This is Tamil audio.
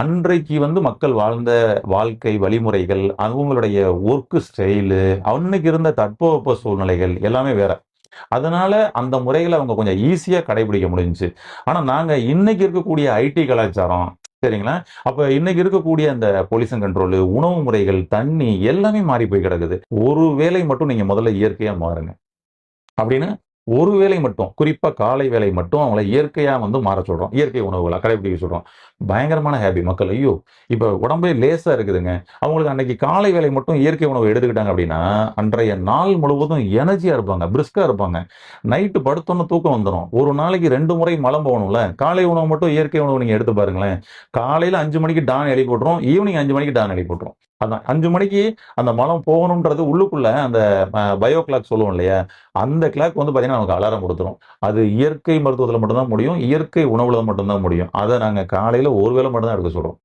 அன்றைக்கு வந்து மக்கள் வாழ்ந்த வாழ்க்கை வழிமுறைகள் அவங்களுடைய ஒர்க்கு ஸ்டைலு அன்னைக்கு இருந்த தட்பவெப்ப சூழ்நிலைகள் எல்லாமே வேற. அதனால அந்த முறைகளை அவங்க கொஞ்சம் ஈஸியாக கடைபிடிக்க முடிஞ்சுச்சு. ஆனா நாங்கள் இன்னைக்கு இருக்கக்கூடிய ஐடி கலாச்சாரம் சரிங்களா? அப்போ இன்னைக்கு இருக்கக்கூடிய அந்த பொலியூஷன் கண்ட்ரோலு உணவு முறைகள் தண்ணி எல்லாமே மாறி போய் கிடக்குது. ஒரு வேலை மட்டும் நீங்கள் முதல்ல இயற்கையாக மாறுங்க. அப்படின்னு ஒரு வேலை மட்டும் குறிப்பாக காலை வேலை மட்டும் அவங்கள இயற்கையாக வந்து மாற சொல்கிறோம் இயற்கை உணவுகளை கடைபிடிக்க சொல்கிறோம் பயங்கரமான ஹேபி மக்கள். ஐயோ இப்போ உடம்பே லேசாக இருக்குதுங்க. அவங்களுக்கு அன்னைக்கு காலை வேலை மட்டும் இயற்கை உணவு எடுத்துக்கிட்டாங்க அப்படின்னா அன்றைய நாள் முழுவதும் எனர்ஜியாக இருப்பாங்க பிரிஸ்காக இருப்பாங்க. நைட்டு படுத்தோன்னு தூக்கம் வந்துடும் ஒரு நாளைக்கு ரெண்டு முறை மலம் போகணும்ல காலை உணவு மட்டும் இயற்கை உணவு நீங்கள் எடுத்து பாருங்களேன். காலையில் அஞ்சு மணிக்கு டான் எழுப்பி போட்டுரும் ஈவினிங் அஞ்சு மணிக்கு டான் எழுப்பி போட்டுரும். அதான் அஞ்சு மணிக்கு அந்த மலம் போகணுன்றது உள்ளுக்குள்ள அந்த பயோ கிளாக் சொல்லுவோம் இல்லையா? அந்த கிளாக் வந்து பாத்தீங்கன்னா நமக்கு அலாரம் கொடுத்துரும். அது இயற்கை மருத்துவத்துல மட்டும்தான் முடியும் இயற்கை உணவுல மட்டும்தான் முடியும். அதை நாங்க காலையில ஒரு வேளை மட்டும் தான் எடுக்க சொல்கிறோம்